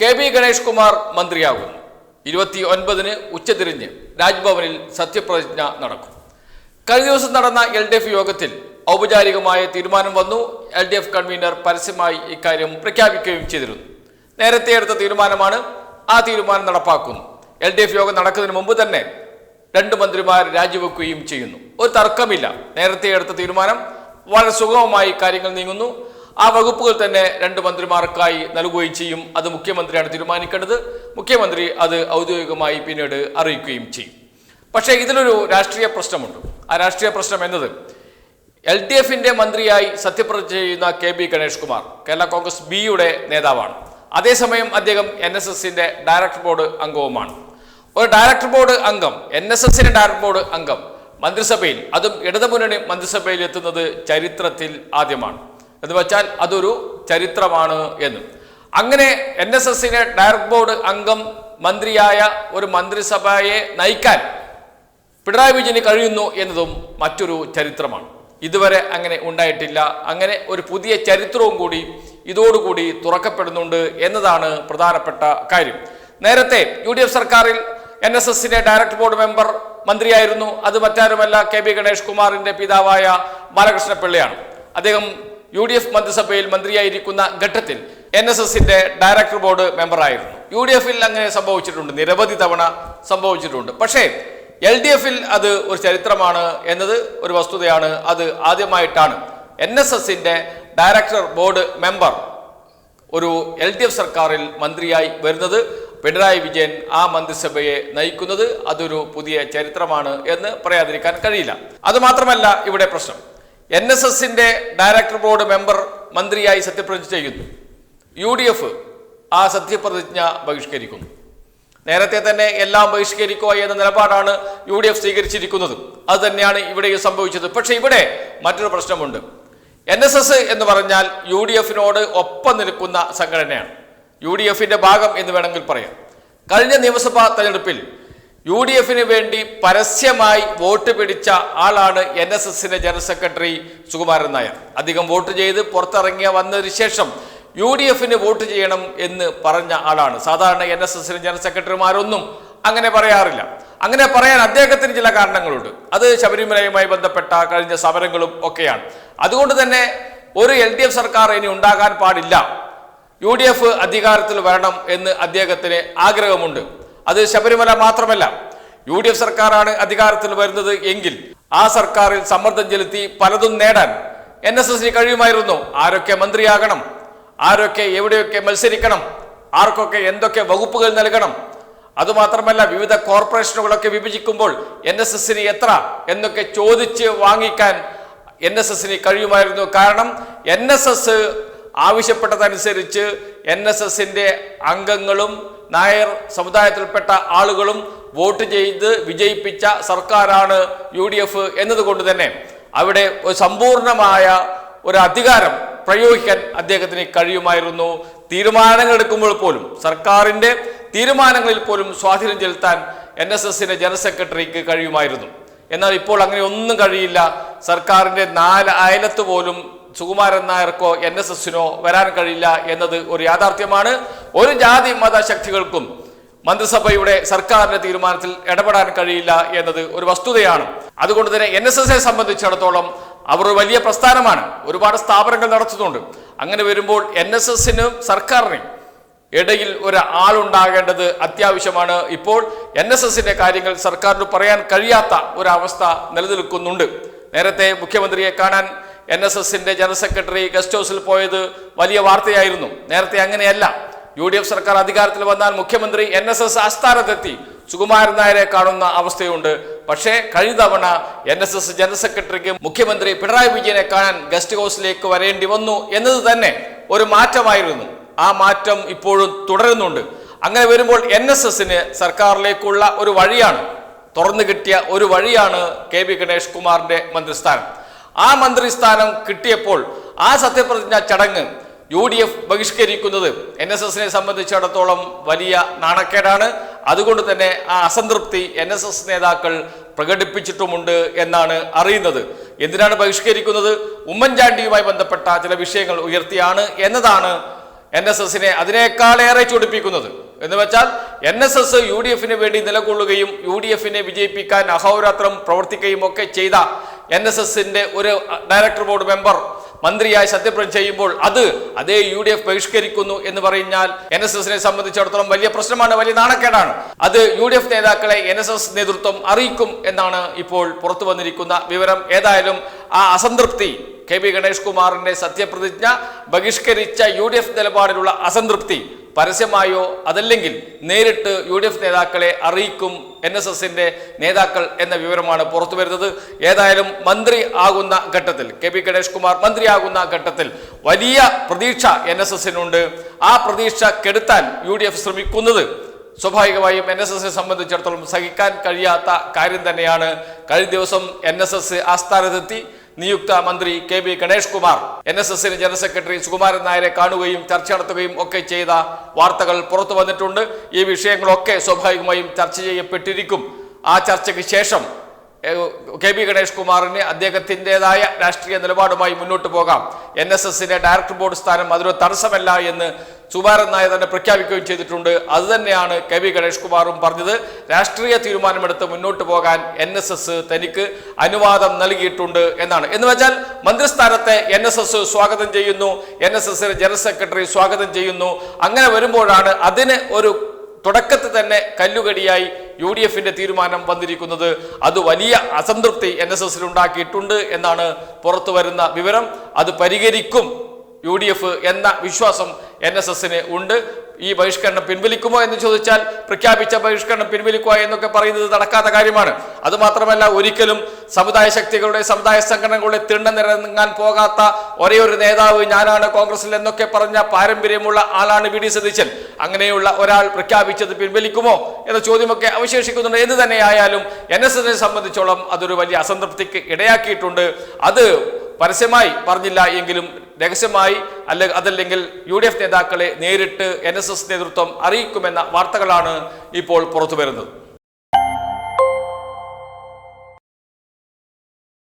K B Ganesh Kumar മന്ത്രിയാകുന്നു. ഇരുപത്തി ഒൻപതിന് ഉച്ചതിരിഞ്ഞ് രാജ്ഭവനിൽ സത്യപ്രതിജ്ഞ നടക്കും. കഴിഞ്ഞ ദിവസം നടന്ന എൽ ഡി എഫ് യോഗത്തിൽ ഔപചാരികമായ തീരുമാനം വന്നു. എൽ ഡി എഫ് കൺവീനർ പരസ്യമായി ഇക്കാര്യം പ്രഖ്യാപിക്കുകയും ചെയ്തിരുന്നു. നേരത്തെ എടുത്ത തീരുമാനമാണ് ആ തീരുമാനം നടപ്പാക്കുന്നു. എൽ ഡി എഫ് യോഗം നടക്കുന്നതിന് മുമ്പ് തന്നെ രണ്ട് മന്ത്രിമാർ രാജിവെക്കുകയും ചെയ്യുന്നു. ഒരു തർക്കമില്ല. നേരത്തെ എടുത്ത തീരുമാനം വളരെ സുഗമമായി കാര്യങ്ങൾ നീങ്ങുന്നു. ആ വകുപ്പുകൾ തന്നെ രണ്ട് മന്ത്രിമാർക്കായി നൽകുകയും ചെയ്യും. അത് മുഖ്യമന്ത്രിയാണ് തീരുമാനിക്കേണ്ടത്. മുഖ്യമന്ത്രി അത് ഔദ്യോഗികമായി പിന്നീട് അറിയിക്കുകയും ചെയ്യും. പക്ഷേ ഇതിലൊരു രാഷ്ട്രീയ പ്രശ്നമുണ്ട്. ആ രാഷ്ട്രീയ പ്രശ്നം എന്നത് എൽ ഡി എഫിന്റെ മന്ത്രിയായി സത്യപ്രതിജ്ഞ ചെയ്യുന്ന കെ ബി ഗണേഷ് കുമാർ കേരള കോൺഗ്രസ് ബിയുടെ നേതാവാണ്. അതേസമയം അദ്ദേഹം എൻ എസ് എസിന്റെ ഡയറക്ടർ ബോർഡ് അംഗവുമാണ്. ഒരു ഡയറക്ടർ ബോർഡ് അംഗം എൻ എസ് എസിന്റെ ഡയറക്ടർ ബോർഡ് അംഗം മന്ത്രിസഭയിൽ അതും ഇടതുമുന്നണി മന്ത്രിസഭയിൽ എത്തുന്നത് ചരിത്രത്തിൽ ആദ്യമാണ്. എന്ന് വെച്ചാൽ അതൊരു ചരിത്രമാണ് എന്ന്. അങ്ങനെ എൻ എസ് എസിനെ ഡയറക്ട് ബോർഡ് അംഗം മന്ത്രിയായ ഒരു മന്ത്രിസഭയെ നയിക്കാൻ പിണറായി വിജയന് കഴിയുന്നു എന്നതും മറ്റൊരു ചരിത്രമാണ്. ഇതുവരെ അങ്ങനെ ഉണ്ടായിട്ടില്ല. അങ്ങനെ ഒരു പുതിയ ചരിത്രവും കൂടി ഇതോടുകൂടി തുറക്കപ്പെടുന്നുണ്ട് എന്നതാണ് പ്രധാനപ്പെട്ട കാര്യം. നേരത്തെ യു ഡി എഫ് സർക്കാരിൽ എൻ എസ് എസിന്റെ ഡയറക്ടർ ബോർഡ് മെമ്പർ മന്ത്രിയായിരുന്നു. അത് മറ്റാരുമല്ല കെ ബി ഗണേഷ് കുമാറിന്റെ പിതാവായ ബാലകൃഷ്ണ പിള്ളയാണ് അദ്ദേഹം യു ഡി എഫ് മന്ത്രിസഭയിൽ മന്ത്രിയായിരിക്കുന്ന ഘട്ടത്തിൽ എൻ എസ് എസിന്റെ ഡയറക്ടർ ബോർഡ് മെമ്പറായിരുന്നു. യു ഡി എഫിൽ അങ്ങനെ സംഭവിച്ചിട്ടുണ്ട്. നിരവധി തവണ സംഭവിച്ചിട്ടുണ്ട്. പക്ഷേ എൽ ഡി എഫിൽ അത് ഒരു ചരിത്രമാണ് എന്നത് ഒരു വസ്തുതയാണ്. അത് ആദ്യമായിട്ടാണ് എൻ എസ് എസിന്റെ ഡയറക്ടർ ബോർഡ് മെമ്പർ ഒരു എൽ ഡി എഫ് സർക്കാരിൽ മന്ത്രിയായി വരുന്നത്. പിണറായി വിജയൻ ആ മന്ത്രിസഭയെ നയിക്കുന്നത് അതൊരു പുതിയ ചരിത്രമാണ് എന്ന് പറയാതിരിക്കാൻ കഴിയില്ല. അത് മാത്രമല്ല ഇവിടെ പ്രശ്നം. എൻ എസ് എസിന്റെ ഡയറക്ടർ ബോർഡ് മെമ്പർ മന്ത്രിയായി സത്യപ്രതിജ്ഞ ചെയ്യുന്നു. യു ഡി എഫ് ആ സത്യപ്രതിജ്ഞ ബഹിഷ്കരിക്കുന്നു. നേരത്തെ തന്നെ എല്ലാം ബഹിഷ്കരിക്കുക എന്ന നിലപാടാണ് യു ഡി എഫ് സ്വീകരിച്ചിരിക്കുന്നത്. അത് തന്നെയാണ് ഇവിടെയും സംഭവിച്ചത്. പക്ഷെ ഇവിടെ മറ്റൊരു പ്രശ്നമുണ്ട്. എൻ എസ് എസ് എന്ന് പറഞ്ഞാൽ യു ഡി എഫിനോട് ഒപ്പം നിൽക്കുന്ന സംഘടനയാണ്. യു ഡി എഫിന്റെ ഭാഗം എന്ന് വേണമെങ്കിൽ പറയാം. കഴിഞ്ഞ നിയമസഭാ തെരഞ്ഞെടുപ്പിൽ യു ഡി എഫിന് വേണ്ടി പരസ്യമായി വോട്ട് പിടിച്ച ആളാണ് എൻ എസ് എസിന്റെ ജനറൽ സെക്രട്ടറി സുകുമാരൻ നായർ. അധികം വോട്ട് ചെയ്ത് പുറത്തിറങ്ങിയ വന്നതിന് ശേഷം യു ഡി എഫിന് വോട്ട് ചെയ്യണം എന്ന് പറഞ്ഞ ആളാണ്. സാധാരണ എൻ എസ് എസിന് ജനറൽ സെക്രട്ടറിമാരൊന്നും അങ്ങനെ പറയാറില്ല. അങ്ങനെ പറയാൻ അദ്ദേഹത്തിന് ചില കാരണങ്ങളുണ്ട്. അത് ശബരിമലയുമായി ബന്ധപ്പെട്ട കഴിഞ്ഞ സമരങ്ങളും ഒക്കെയാണ്. അതുകൊണ്ട് തന്നെ ഒരു എൽ ഡി എഫ് സർക്കാർ ഇനി ഉണ്ടാകാൻ പാടില്ല. യു ഡി എഫ് അധികാരത്തിൽ വരണം എന്ന് അദ്ദേഹത്തിന് ആഗ്രഹമുണ്ട്. അത് ശബരിമല മാത്രമല്ല യു ഡി എഫ് സർക്കാരാണ് അധികാരത്തിൽ വരുന്നത് എങ്കിൽ ആ സർക്കാരിൽ സമ്മർദ്ദം ചെലുത്തി പലതും നേടാൻ എൻ എസ് എസിന് കഴിയുമായിരുന്നു. ആരൊക്കെ മന്ത്രിയാകണം ആരൊക്കെ എവിടെയൊക്കെ മത്സരിക്കണം ആർക്കൊക്കെ എന്തൊക്കെ വകുപ്പുകൾ നൽകണം. അതുമാത്രമല്ല വിവിധ കോർപ്പറേഷനുകളൊക്കെ വിഭജിക്കുമ്പോൾ എൻ എസ് എസിന് എത്ര എന്നൊക്കെ ചോദിച്ച് വാങ്ങിക്കാൻ എൻ എസ് എസിന് കഴിയുമായിരുന്നു. കാരണം എൻ എസ് എസ് ആവശ്യപ്പെട്ടതനുസരിച്ച് എൻ എസ് എസിന്റെ അംഗങ്ങളും നായർ സമുദായത്തിൽപ്പെട്ട ആളുകളും വോട്ട് ചെയ്ത് വിജയിപ്പിച്ച സർക്കാരാണ് യു ഡി എഫ് എന്നതുകൊണ്ട് തന്നെ അവിടെ ഒരു സമ്പൂർണമായ ഒരു അധികാരം പ്രയോഗിക്കാൻ അദ്ദേഹത്തിന് കഴിയുമായിരുന്നു. തീരുമാനങ്ങൾ എടുക്കുമ്പോൾ പോലും സർക്കാരിന്റെ തീരുമാനങ്ങളിൽ പോലും സ്വാധീനം ചെലുത്താൻ എൻ എസ് എസിന്റെ ജനറൽ സെക്രട്ടറിക്ക് കഴിയുമായിരുന്നു. എന്നാൽ ഇപ്പോൾ അങ്ങനെ ഒന്നും കഴിയില്ല. സർക്കാരിന്റെ നാല് അയലത്ത് പോലും സുകുമാരൻ നായർക്കോ എൻ എസ് എസിനോ വരാൻ കഴിയില്ല എന്നത് ഒരു യാഥാർത്ഥ്യമാണ്. ഒരു ജാതി മത ശക്തികൾക്കും മന്ത്രിസഭയുടെ സർക്കാരിന്റെ തീരുമാനത്തിൽ ഇടപെടാൻ കഴിയില്ല എന്നത് ഒരു വസ്തുതയാണ്. അതുകൊണ്ട് തന്നെ എൻ എസ് എസിനെ സംബന്ധിച്ചിടത്തോളം അവർ വലിയ പ്രസ്ഥാനമാണ്. ഒരുപാട് സ്ഥാപനങ്ങൾ നടത്തുന്നുണ്ട്. അങ്ങനെ വരുമ്പോൾ എൻ എസ് എസിനും സർക്കാരിനും ഇടയിൽ ഒരു ആളുണ്ടാകേണ്ടത് അത്യാവശ്യമാണ്. ഇപ്പോൾ എൻ എസ് എസിന്റെ കാര്യങ്ങൾ സർക്കാരിന് പറയാൻ കഴിയാത്ത ഒരവസ്ഥ നിലനിൽക്കുന്നുണ്ട്. നേരത്തെ മുഖ്യമന്ത്രിയെ കാണാൻ എൻ എസ് എസിന്റെ ജനറൽ സെക്രട്ടറി ഗസ്റ്റ് ഹൗസിൽ പോയത് വലിയ വാർത്തയായിരുന്നു. നേരത്തെ അങ്ങനെയല്ല. യു ഡി എഫ് സർക്കാർ അധികാരത്തിൽ വന്നാൽ മുഖ്യമന്ത്രി എൻ എസ് എസ് ആസ്ഥാനത്തെത്തി. സുകുമാരൻ നായരെ കാണുന്ന അവസ്ഥയുണ്ട്. പക്ഷേ കഴിഞ്ഞ തവണ എൻ എസ് എസ് ജനറൽ സെക്രട്ടറിക്ക് മുഖ്യമന്ത്രി പിണറായി വിജയനെ കാണാൻ ഗസ്റ്റ് ഹൗസിലേക്ക് വരേണ്ടി വന്നു എന്നത് തന്നെ ഒരു മാറ്റമായിരുന്നു. ആ മാറ്റം ഇപ്പോഴും തുടരുന്നുണ്ട്. അങ്ങനെ വരുമ്പോൾ എൻ എസ് എസിന് സർക്കാരിലേക്കുള്ള ഒരു വഴിയാണ്. തുറന്നു കിട്ടിയ ഒരു വഴിയാണ് കെ ബി ഗണേഷ് കുമാറിന്റെ മന്ത്രിസ്ഥാനം. ആ മന്ത്രിസ്ഥാനം കിട്ടിയപ്പോൾ ആ സത്യപ്രതിജ്ഞ ചടങ്ങ് യു ഡി എഫ് ബഹിഷ്കരിക്കുന്നത് എൻ എസ് എസിനെ സംബന്ധിച്ചിടത്തോളം വലിയ നാണക്കേടാണ്. അതുകൊണ്ട് തന്നെ ആ അസംതൃപ്തി എൻ എസ് എസ് നേതാക്കൾ പ്രകടിപ്പിച്ചിട്ടുമുണ്ട് എന്നാണ് അറിയുന്നത്. എന്തിനാണ് ബഹിഷ്കരിക്കുന്നത്? ഉമ്മൻചാണ്ടിയുമായി ബന്ധപ്പെട്ട ചില വിഷയങ്ങൾ ഉയർത്തിയാണ് എന്നതാണ് എൻ എസ് എസിനെ അതിനേക്കാളേറെ ചൊടിപ്പിക്കുന്നത്. എന്ന് വെച്ചാൽ N S S U D എഫിന് വേണ്ടി നിലകൊള്ളുകയും യു ഡി എഫിനെ വിജയിപ്പിക്കാൻ അഹോരാത്രം പ്രവർത്തിക്കുകയും ഒക്കെ ചെയ്ത എൻ എസ് എസിന്റെ ഒരു ഡയറക്ടർ ബോർഡ് മെമ്പർ മന്ത്രിയായി സത്യപ്രതിജ്ഞ ചെയ്യുമ്പോൾ അത് അതേ യു ഡി എഫ് ബഹിഷ്കരിക്കുന്നു എന്ന് പറഞ്ഞാൽ എൻ എസ് എസിനെ സംബന്ധിച്ചിടത്തോളം വലിയ പ്രശ്നമാണ് വലിയ നാണക്കേടാണ്. അത് യു ഡി എഫ് നേതാക്കളെ എൻ എസ് എസ് നേതൃത്വം അറിയിക്കും എന്നാണ് ഇപ്പോൾ പുറത്തു വന്നിരിക്കുന്ന വിവരം. ഏതായാലും ആ അസംതൃപ്തി കെ പി ഗണേഷ് കുമാറിന്റെ സത്യപ്രതിജ്ഞ ബഹിഷ്കരിച്ച യു ഡി എഫ് നിലപാടിലുള്ള അസംതൃപ്തി പരസ്യമായോ അതല്ലെങ്കിൽ നേരിട്ട് യു ഡി എഫ് നേതാക്കളെ അറിയിക്കും എൻ എസ് എസിന്റെ നേതാക്കൾ എന്ന വിവരമാണ് പുറത്തു വരുന്നത്. ഏതായാലും മന്ത്രി ആകുന്ന ഘട്ടത്തിൽ കെ പി ഗണേഷ് കുമാർ മന്ത്രിയാകുന്ന ഘട്ടത്തിൽ വലിയ പ്രതീക്ഷ എൻ എസ് എസിനുണ്ട്. ആ പ്രതീക്ഷ കെടുത്താൻ യു ഡി എഫ് ശ്രമിക്കുന്നത് സ്വാഭാവികമായും എൻ എസ് എസിനെ സംബന്ധിച്ചിടത്തോളം സഹിക്കാൻ കഴിയാത്ത കാര്യം തന്നെയാണ്. കഴിഞ്ഞ ദിവസം എൻ എസ് എസ് ആസ്ഥാനത്തെത്തി നിയുക്ത മന്ത്രി K B Ganesh Kumar. N S എസിന് ജനറൽ സെക്രട്ടറി സുകുമാരൻ നായരെ കാണുകയും ചർച്ച നടത്തുകയും ഒക്കെ ചെയ്ത വാർത്തകൾ പുറത്തു വന്നിട്ടുണ്ട്. ഈ വിഷയങ്ങളൊക്കെ സ്വാഭാവികമായും ചർച്ച ചെയ്യപ്പെട്ടിരിക്കും. ആ ചർച്ചയ്ക്ക് ശേഷം കെ ബി ഗണേഷ് കുമാറിന് അദ്ദേഹത്തിന്റെതായ രാഷ്ട്രീയ നിലപാടുമായി മുന്നോട്ട് പോകാം. എൻ എസ് എസിന്റെ ഡയറക്ടർ ബോർഡ് സ്ഥാനം അതൊരു തടസ്സമല്ല എന്ന് സുബാരൻ നായർ തന്നെ പ്രഖ്യാപിക്കുകയും ചെയ്തിട്ടുണ്ട്. അതുതന്നെയാണ് കെ വി ഗണേഷ് കുമാറും പറഞ്ഞത്. രാഷ്ട്രീയ തീരുമാനമെടുത്ത് മുന്നോട്ട് പോകാൻ എൻ എസ് എസ് തനിക്ക് അനുവാദം നൽകിയിട്ടുണ്ട് എന്നാണ്. എന്ന് വെച്ചാൽ മന്ത്രിസ്ഥാനത്തെ എൻ എസ് എസ് സ്വാഗതം ചെയ്യുന്നു. N S S general secretary സ്വാഗതം ചെയ്യുന്നു. അങ്ങനെ വരുമ്പോഴാണ് അതിന് ഒരു തുടക്കത്തിൽ തന്നെ കല്ലുകടിയായി യു ഡി എഫിന്റെ തീരുമാനം വന്നിരിക്കുന്നത് അത് വലിയ അസംതൃപ്തി എൻ എസ് എസിൽ ഉണ്ടാക്കിയിട്ടുണ്ട് എന്നാണ് പുറത്തു വരുന്ന വിവരം. അത് പരിഹരിക്കും യു ഡി എഫ് എന്ന വിശ്വാസം എൻ എസ് എസിന് ഉണ്ട്. ഈ ബഹിഷ്കരണം പിൻവലിക്കുമോ എന്ന് ചോദിച്ചാൽ പ്രഖ്യാപിച്ച ബഹിഷ്കരണം പിൻവലിക്കുക എന്നൊക്കെ പറയുന്നത് നടക്കാത്ത കാര്യമാണ്. അത് മാത്രമല്ല ഒരിക്കലും സമുദായ ശക്തികളുടെ സമുദായ സംഘടനകളുടെ തിണ്ണ നിരങ്ങാൻ പോകാത്ത ഒരേ ഒരു നേതാവ് ഞാനാണ് കോൺഗ്രസിൽ എന്നൊക്കെ പറഞ്ഞ പാരമ്പര്യമുള്ള ആളാണ് വി ഡി സതീശൻ. അങ്ങനെയുള്ള ഒരാൾ പ്രഖ്യാപിച്ചത് പിൻവലിക്കുമോ എന്ന ചോദ്യമൊക്കെ അവശേഷിക്കുന്നുണ്ട്. എന്ന് തന്നെയായാലും എൻ എസ് എസിനെ സംബന്ധിച്ചോളം അതൊരു വലിയ അസംതൃപ്തിക്ക് ഇടയാക്കിയിട്ടുണ്ട്. അത് പരസ്യമായി പറഞ്ഞില്ല എങ്കിലും രഹസ്യമായി അല്ല അതല്ലെങ്കിൽ യു ഡി എഫ് നേതാക്കളെ നേരിട്ട് എൻ എസ് എസ് നേതൃത്വം അറിയിക്കുമെന്ന വാർത്തകളാണ് ഇപ്പോൾ പുറത്തു വരുന്നത്